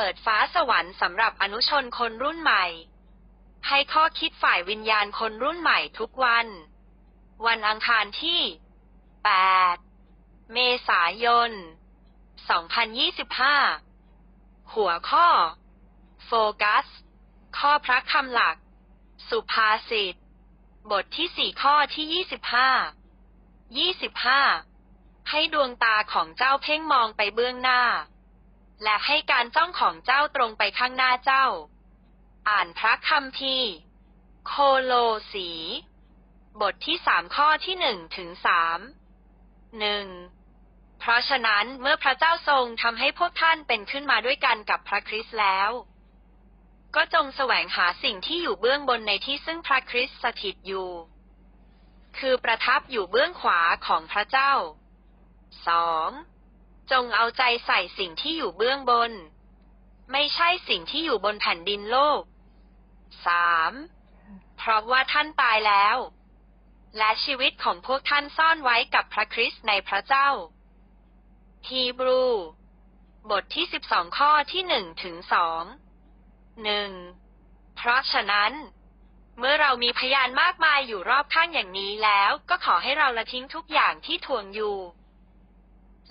เปิดฟ้าสวรรค์สำหรับอนุชนคนรุ่นใหม่ ให้ข้อคิดฝ่ายวิญญาณคนรุ่นใหม่ทุกวัน วันอังคารที่ 8 เมษายน 2025 หัวข้อ โฟกัส ข้อพระคำหลัก สุภาษิต บทที่สี่ข้อที่ยี่สิบห้ายี่สิบห้าให้ดวงตาของเจ้าเพ่งมองไปเบื้องหน้า และให้การจ้องของเจ้าตรงไปข้างหน้าเจ้า อ่านพระคำพีร์โคโลสี บทที่สามข้อที่หนึ่งถึงสามหนึ่งเพราะฉะนั้นเมื่อพระเจ้าทรงทำให้พวกท่านเป็นขึ้นมาด้วยกันกับพระคริสต์แล้ว ก็จงแสวงหาสิ่งที่อยู่เบื้องบนในที่ซึ่งพระคริสต์สถิตอยู่ คือประทับอยู่เบื้องขวาของพระเจ้าสอง จงเอาใจใส่สิ่งที่อยู่เบื้องบน ไม่ใช่สิ่งที่อยู่บนแผ่นดินโลกสามเพราะว่าท่านตายแล้ว และชีวิตของพวกท่านซ่อนไว้กับพระคริสต์ในพระเจ้า ฮีบรู บทที่สิบสองข้อที่หนึ่งถึงสองหนึ่งเพราะฉะนั้นเมื่อเรามีพยานมากมายอยู่รอบข้างอย่างนี้แล้ว ก็ขอให้เราละทิ้งทุกอย่างที่ทวงอยู่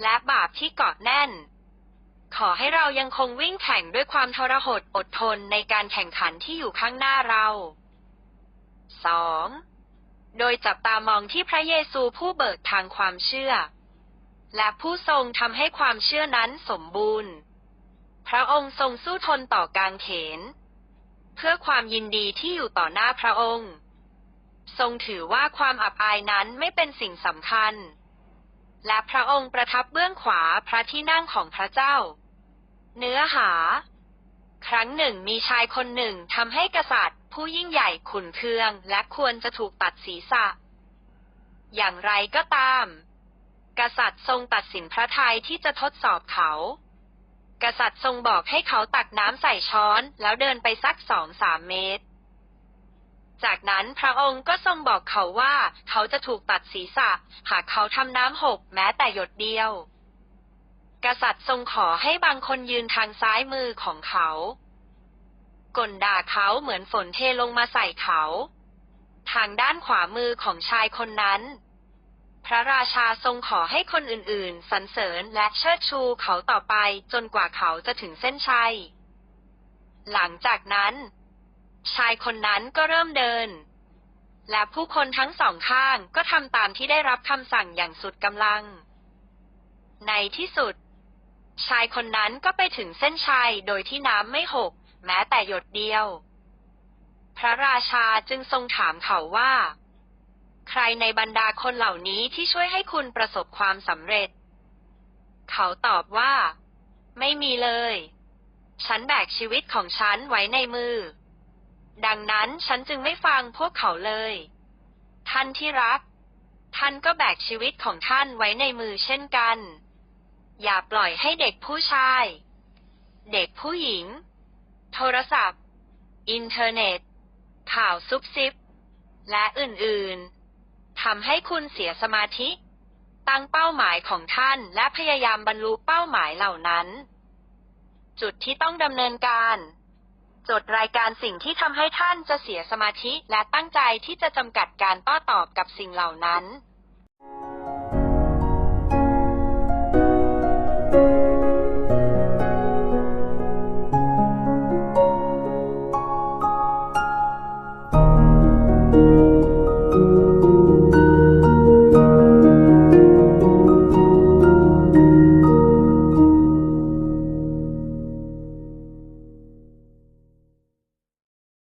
และบาปที่เกาะแน่น ขอให้เรายังคงวิ่งแข่งด้วยความทรหดอดทนในการแข่งขันที่อยู่ข้างหน้าเราสองโดยจับตามองที่พระเยซูผู้เบิกทางความเชื่อ และผู้ทรงทำให้ความเชื่อนั้นสมบูรณ์ พระองค์ทรงสู้ทนต่อกางเขน เพื่อความยินดีที่อยู่ต่อหน้าพระองค์ ทรงถือว่าความอับอายนั้นไม่เป็นสิ่งสำคัญ และพระองค์ประทับเบื้องขวาพระที่นั่งของพระเจ้า เนื้อหา ครั้งหนึ่งมีชายคนหนึ่งทำให้กษัตริย์ ผู้ยิ่งใหญ่ขุนเคือง และควรจะถูกตัดศีรษะ อย่างไรก็ตาม กษัตริย์ทรงตัดสินพระทัยที่จะทดสอบเขา กษัตริย์ทรงบอกให้เขาตักน้ำใส่ช้อนแล้วเดินไปสักสองสามเมตร จากนั้นพระองค์ก็ทรงบอกเขาว่าเขาจะถูกตัดศีรษะ หากเขาทำน้ำหกแม้แต่หยดเดียว กษัตริย์ทรงขอให้บางคนยืนทางซ้ายมือของเขากลด่าเขาเหมือนฝนเทลงมาใส่เขา ทางด้านขวามือของชายคนนั้น พระราชาทรงขอให้คนอื่นๆ สรรเสริญและเชิดชูเขาต่อไปจนกว่าเขาจะถึงเส้นชัย หลังจากนั้น ชายคนนั้นก็เริ่มเดิน และผู้คนทั้งสองข้างก็ทำตามที่ได้รับคำสั่งอย่างสุดกำลัง ในที่สุด ชายคนนั้นก็ไปถึงเส้นชัยโดยที่น้ำไม่หก แม้แต่หยดเดียว พระราชาจึงทรงถามเขาว่า ใครในบรรดาคนเหล่านี้ที่ช่วยให้คุณประสบความสำเร็จ เขาตอบว่า ไม่มีเลย ฉันแบกชีวิตของฉันไว้ในมือ ดังนั้นฉันจึงไม่ฟังพวกเขาเลย ท่านที่รัก ท่านก็แบกชีวิตของท่านไว้ในมือเช่นกัน อย่าปล่อยให้เด็กผู้ชาย เด็กผู้หญิง โทรศัพท์ อินเทอร์เน็ต ข่าวซุบซิบ และอื่นๆทำให้คุณเสียสมาธิ ตั้งเป้าหมายของท่านและพยายามบรรลุเป้าหมายเหล่านั้น จุดที่ต้องดำเนินการ จดรายการสิ่งที่ทำให้ท่านจะเสียสมาธิและตั้งใจที่จะจำกัดการต้อตอบกับสิ่งเหล่านั้น thank you